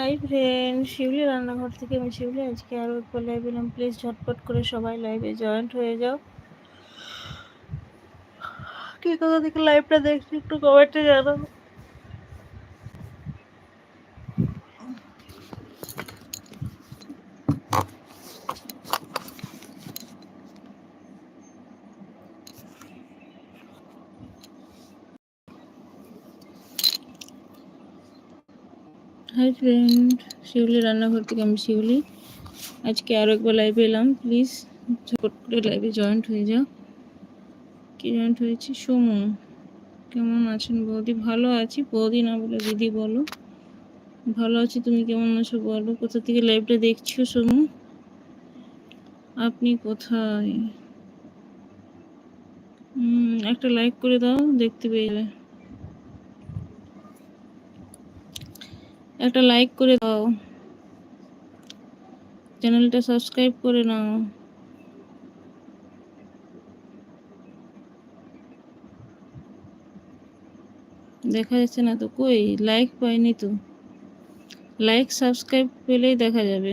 Hi friend শিউলি রান্নাঘর থেকে আমি শিউলি আজকে আরও একবার লাইভ এলাম। প্লিজ ঝটপট করে সবাই লাইভে জয়েন্ট হয়ে যাও। কে কোথা থেকে লাইভটা দেখছি একটু কমেন্টে জানাব হাই ফ্রেন্ড শিউলি রান্নাঘর থেকে আমি শিউলি। আজকে আরও একবার লাইভে এলাম প্লিজ ঝটপট করে লাইভে জয়েন্ট হয়ে যাও। কি জয়েন্ট হয়েছি? সোমু, কেমন আছেন বৌদি? ভালো আছি? বৌদি না বলে দিদি বলো। ভালো আছি, তুমি কেমন আছো বলো? কোথা থেকে লাইভটা দেখছ সোমু? আপনি কোথায়? একটা লাইক করে দাও, দেখতে পেয়ে যাবে। একটা লাইক করে দাও। চ্যানেলটা সাবস্ক্রাইব করে নাও। দেখা যাচ্ছে না তো কই? লাইক পাইনি তো। লাইক সাবস্ক্রাইব পেলেই দেখা যাবে।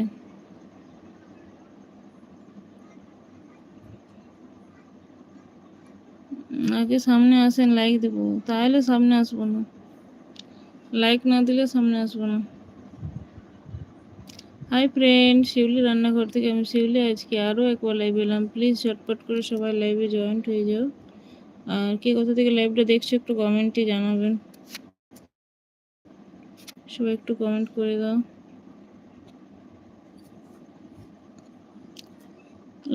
আগে সামনে আসেন লাইক দেবো। তাহলে সামনে আসব না। লাইক না দিলে সামনে আসব না। হাই ফ্রেন্ড শিউলি রান্নাঘর থেকে আমি শিউলি আজকে আরও একবার লাইভে এলাম। প্লিজ ঝটপট করে সবাই লাইভে জয়েন্ট হয়ে যাও। আর কে কোথা থেকে লাইভটা দেখছ একটু কমেন্টে জানাবেন। সবাই একটু কমেন্ট করে দাও।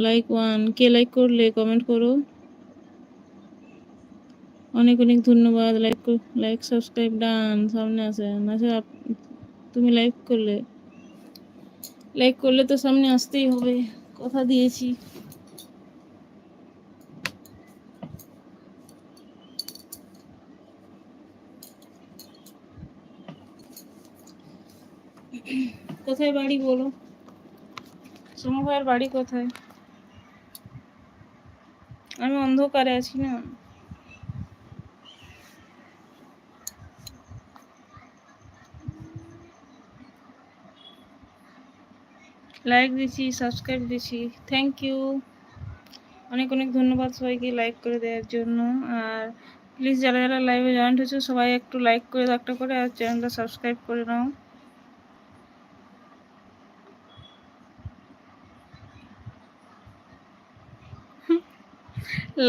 লাইক ওয়ান কে লাইক করলে কমেন্ট করো। অনেক অনেক ধন্যবাদ। লাইক লাইক সাবস্ক্রাইব ডান, সামনে আসেন আচ্ছা তুমি লাইক করলে। লাইক করলে তো সামনে আসতেই হবে। কথা দিয়েছি। কোথায় বাড়ি বলো? সোমু বাড়ি কোথায়? আমি অন্ধকারে আছি না। লাইক দিছি সাবস্ক্রাইব দিছি। থ্যাংক ইউ অনেক অনেক ধন্যবাদ সবাইকে লাইক করে দেওয়ার জন্য। আর প্লিজ যারা যারা লাইভে জয়েন্ট হয়েছে, সবাই একটু লাইক করে দাও, একটা করে, আর চ্যানেলটা সাবস্ক্রাইব করে নাও।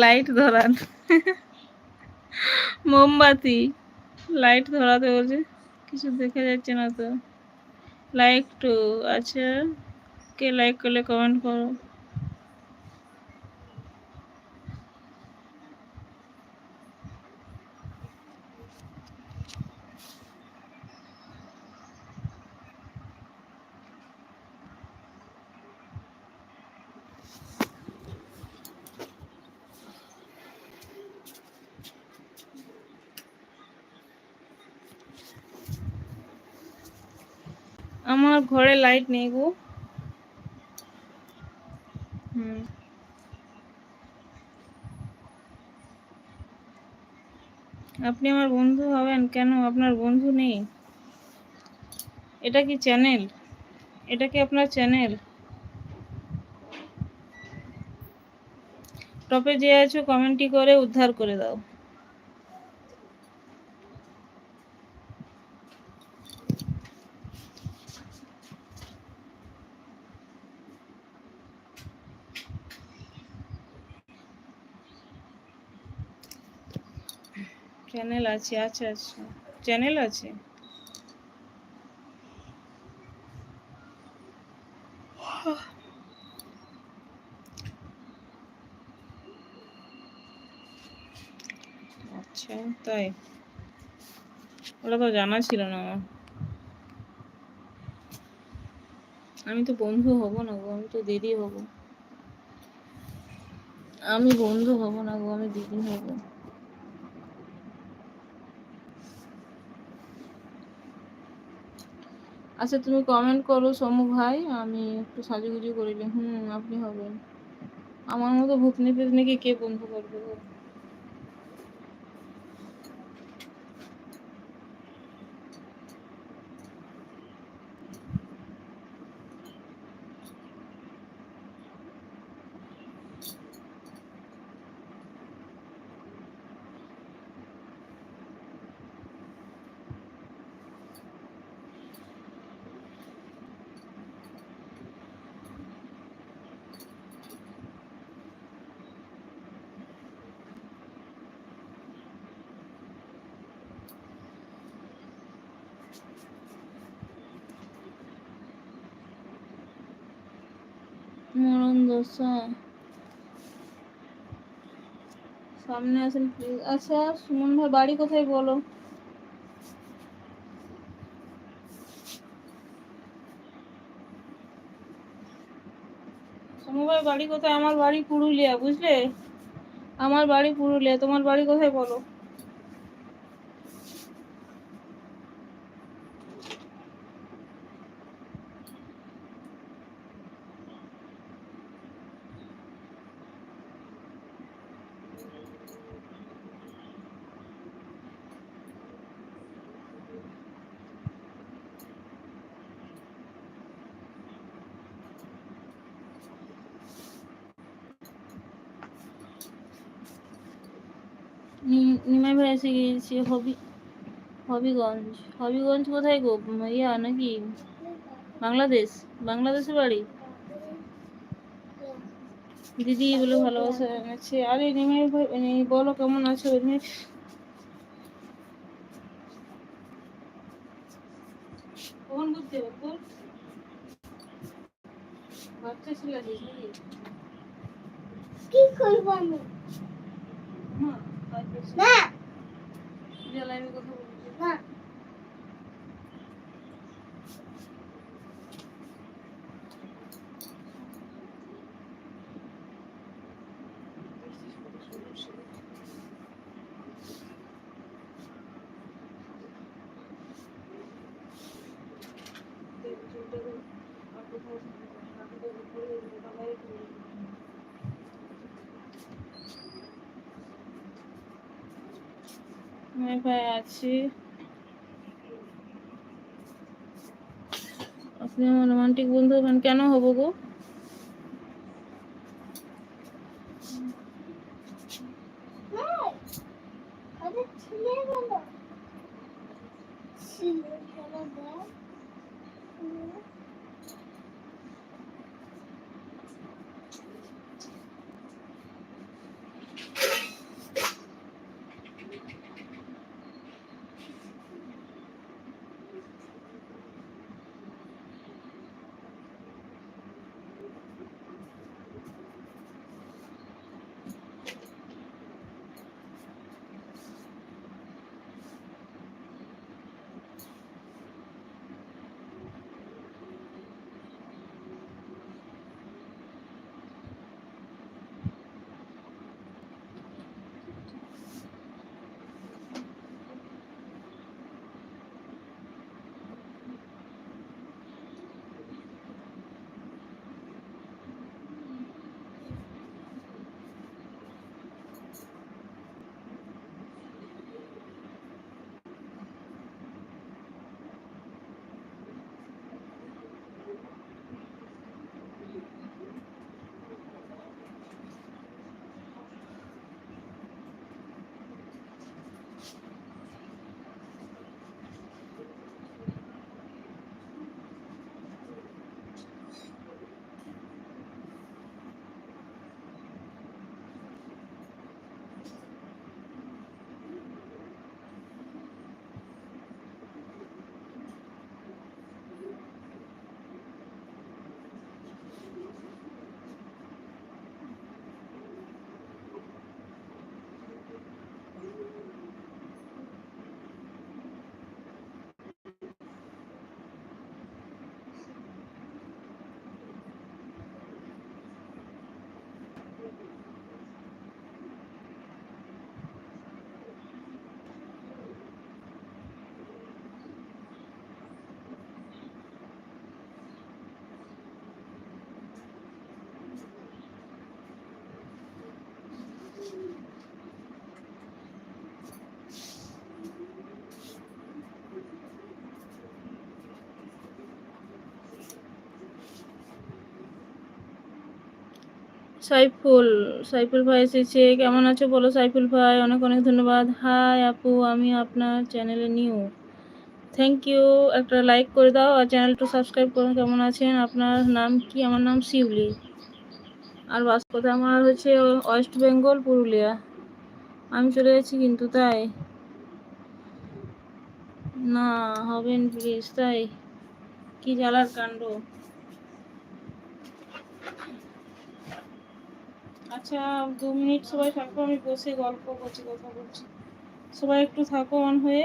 লাইট ধরান। মোমবাতি। লাইট ধরাতে বলছে, কিছু দেখা যাচ্ছে না তো। লাইক টু আচ্ছা। কে লাইক করলে কমেন্ট করো। আমার ঘরে লাইট নেই গো। হুম। আপনি আমার বন্ধু হবেন কেন? আপনার বন্ধু নেই। এটা কি চ্যানেল? এটা কি আপনার চ্যানেল? টপে যে আছো, কমেন্টটি করে উদ্ধার করে দাও। চ্যানেল আছে আচ্ছা আচ্ছা। চ্যানেল আছে? আচ্ছা তাই। ওটা তো জানা ছিল না। আমার আমি তো বন্ধু হব না গো, আমি তো দিদি হব। আমি বন্ধু হব না গো, আমি দিদি হব। আচ্ছা তুমি কমেন্ট করো সমু ভাই, আমি একটু সাজুগুজু করিলে হুম, আপনি হবেন। আমার মতো ভূতনি ফেতনিকে কে বন্ধু করবে? গো সামনে আসেন প্লিজ আচ্ছা সুমন ভাই, বাড়ি কোথায় বলো? বাড়ি কোথায়? আমার বাড়ি পুরুলিয়া, বুঝলে? আমার বাড়ি পুরুলিয়া, তোমার বাড়ি কোথায় বলো? নিমাই ভাই এসে গিয়েছে হবি হবিগঞ্জ হবিগঞ্জ কোথায় গো? ইয়া নাকি বাংলাদেশ বাংলাদেশে বাড়ি? দিদি বলে ভালোবাসা আরে নিমাই ভাই বলো কেমন আছো? বাচ্চা ছিল কি করব আমি? মা বাচ্চা আমি কথা বলছি না ভাই আছি। আপনি আমার রোমান্টিক বন্ধু হবেন কেন হব গো? সাইফুল সাইফুল ভাই এসেছে। কেমন আছো বলো সাইফুল ভাই? অনেক অনেক ধন্যবাদ। হাই আপু, আমি আপনার চ্যানেলে নিউ থ্যাংক ইউ একটা লাইক করে দাও আর চ্যানেলটা সাবস্ক্রাইব করুন। কেমন আছেন? আপনার নাম কি? আমার নাম শিউলি। আর বাস কথা আমার হচ্ছে ওয়েস্ট বেঙ্গল পুরুলিয়া। আমি চলে যাচ্ছি কিন্তু, তাই? না হবেন প্লিজ তাই? কি জ্বালার কাণ্ড? আচ্ছা দু মিনিট সবাই থাকো, আমি বসে গল্প করছি, কথা বলছি। সবাই একটু থাকো অন হয়ে।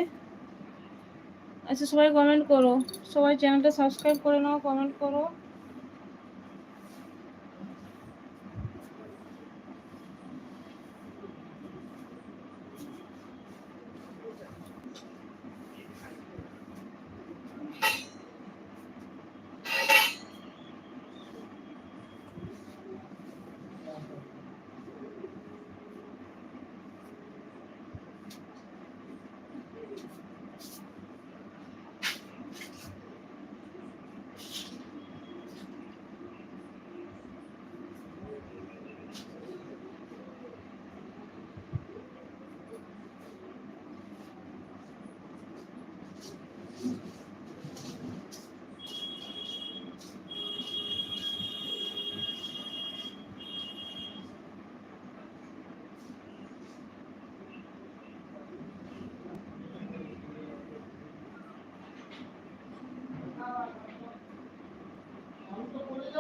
আচ্ছা সবাই কমেন্ট করো। সবাই চ্যানেলটা সাবস্ক্রাইব করে নাও কমেন্ট করো।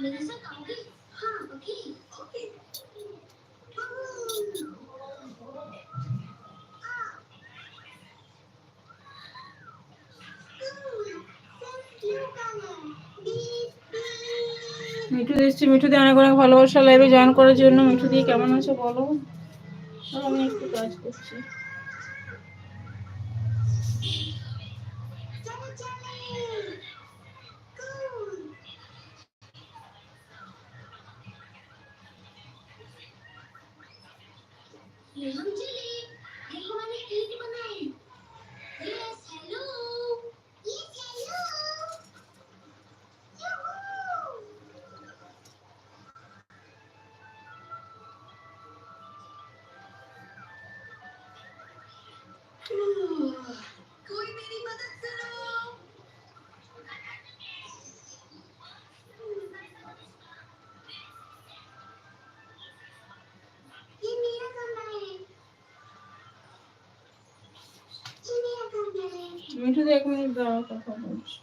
মিঠু দিচ্ছি মিঠু দিয়ে অনেক অনেক ভালোবাসা লাইভে জয়েন করার জন্য। মিঠু দিয়ে কেমন আছে বলো? আমি একটু কাজ করছি। 你是不 আমি শুধু এক মিনিট দাঁড়াও কথা বলছি।